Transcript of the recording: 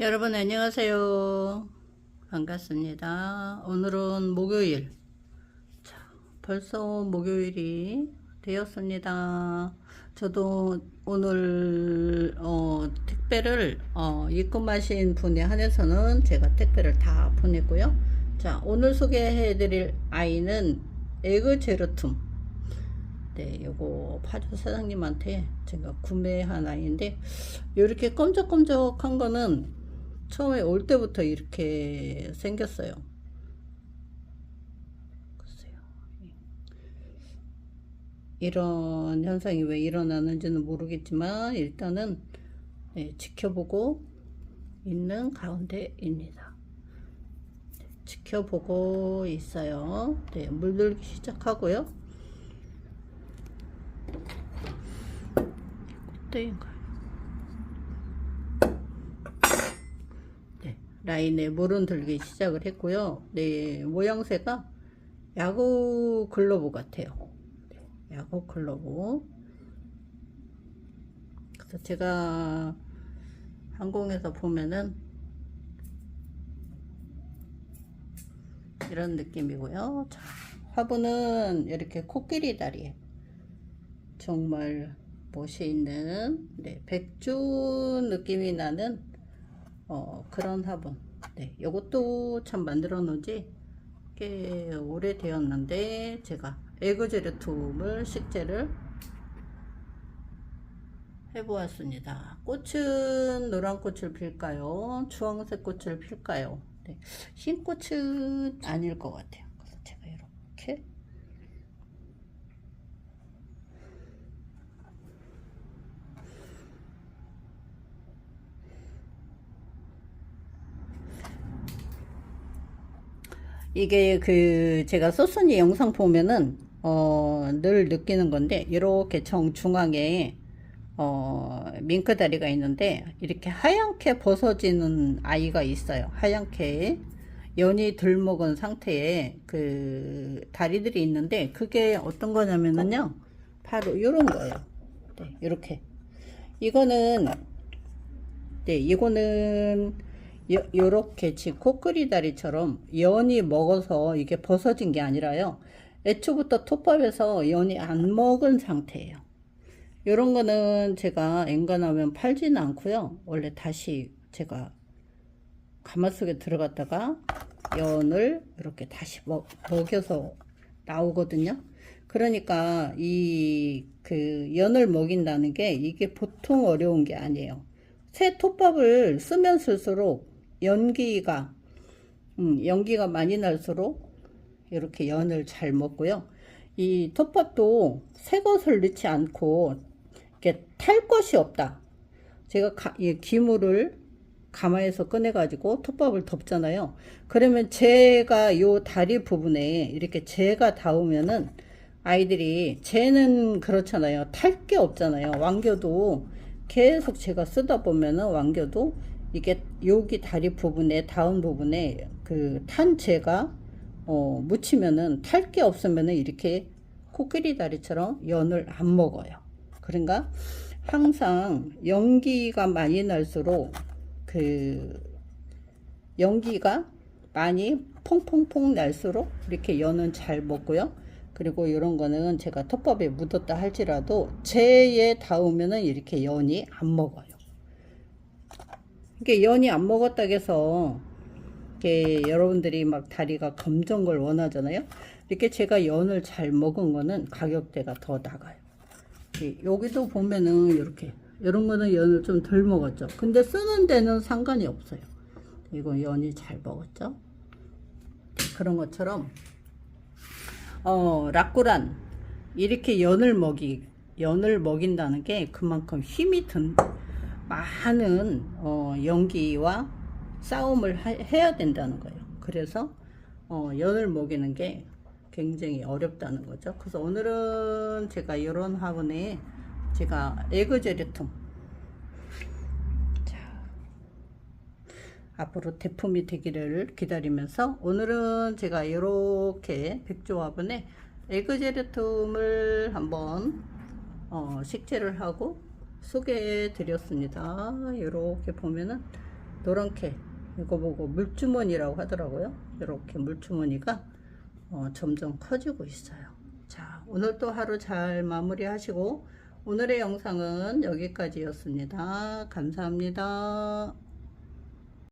여러분 안녕하세요. 반갑습니다. 오늘은 목요일. 자, 벌써 목요일이 되었습니다. 저도 오늘 어, 택배를 어, 입금하신 분에 한해서는 제가 택배를 다 보냈고요. 자, 오늘 소개해 드릴 아이는 에그 제르툼. 네, 요거 파주 사장님한테 제가 구매한 아이인데 이렇게 껌적껌적한 거는 처음에 올 때부터 이렇게 생겼어요. 이런 현상이 왜 일어나는지는 모르겠지만 일단은 네, 지켜보고 있는 가운데입니다. 네, 지켜보고 있어요. 네, 물들기 시작하고요. 꽃대인가요? 네, 라인에 물은 들기 시작을 했고요. 네, 모양새가 야구 글러브 같아요. 네, 야구 글러브. 그래서 제가 항공에서 보면은 이런 느낌이고요. 자, 화분은 이렇게 코끼리 다리에 정말 멋이 있는 네, 백주 느낌이 나는 어, 그런 화분. 네, 요것도 참 만들어 놓은지 꽤 오래되었는데 제가 에그제르툼을 식재를 해보았습니다. 꽃은 노란 꽃을 필까요? 주황색 꽃을 필까요? 네, 흰 꽃은 아닐 것 같아요. 그래서 제가 이렇게 이게 그 제가 소소니 영상 보면은 어, 늘 느끼는 건데 이렇게 정중앙에 어, 밍크 다리가 있는데 이렇게 하얗게 벗어지는 아이가 있어요. 하얗게 연이 들먹은 상태에 그 다리들이 있는데 그게 어떤 거냐면은요. 바로 이런 거예요. 네, 이렇게. 이거는 네, 이거는 요, 요렇게 지 코끼리 다리처럼 연이 먹어서 이게 벗어진 게 아니라요. 애초부터 톱밥에서 연이 안 먹은 상태예요. 요런 거는 제가 엔간하면 팔지는 않고요. 원래 다시 제가 가마 속에 들어갔다가 연을 이렇게 다시 먹, 먹여서 나오거든요. 그러니까 이 그 연을 먹인다는 게 이게 보통 어려운 게 아니에요. 새 톱밥을 쓰면 쓸수록 연기가 음, 연기가 많이 날수록 이렇게 연을 잘 먹고요. 이 톱밥도 새 것을 넣지 않고 이렇게 탈 것이 없다. 제가 가, 이 기물을 가마에서 꺼내 가지고 톱밥을 덮잖아요. 그러면 제가 요 다리 부분에 이렇게 재가 닿으면은 아이들이 재는 그렇잖아요. 탈 게 없잖아요. 왕겨도 계속 제가 쓰다 보면은 왕겨도 이게 여기 다리 부분에 다운 부분에 그 탄 재가 어, 묻히면은 탈 게 없으면은 이렇게 코끼리 다리처럼 연을 안 먹어요. 그러니까 항상 연기가 많이 날수록 그 연기가 많이 퐁퐁퐁 날수록 이렇게 연은 잘 먹고요. 그리고 이런 거는 제가 톱밥에 묻었다 할지라도 재에 닿으면은 이렇게 연이 안 먹어요. 이게 연이 안 먹었다 해서 이렇게 여러분들이 막 다리가 검정 걸 원하잖아요. 이렇게 제가 연을 잘 먹은 거는 가격대가 더 나가요. 여기도 보면은 이렇게 이런 거는 연을 좀 덜 먹었죠. 근데 쓰는 데는 상관이 없어요. 이거 연이 잘 먹었죠. 그런 것처럼 어, 라꾸란 이렇게 연을 먹이 연을 먹인다는 게 그만큼 힘이 든 많은 어, 연기와 싸움을 하, 해야 된다는 거예요. 그래서 어, 연을 먹이는 게 굉장히 어렵다는 거죠. 그래서 오늘은 제가 이런 화분에 제가 에그제리툼 자, 앞으로 대품이 되기를 기다리면서 오늘은 제가 이렇게 백조 화분에 에그제리툼을 한번 어, 식재를 하고 소개해 드렸습니다. 이렇게 보면은 노랗게 이거 보고 물주머니라고 하더라고요. 이렇게 물주머니가 어, 점점 커지고 있어요. 자, 오늘 또 하루 잘 마무리 하시고 오늘의 영상은 여기까지였습니다. 감사합니다.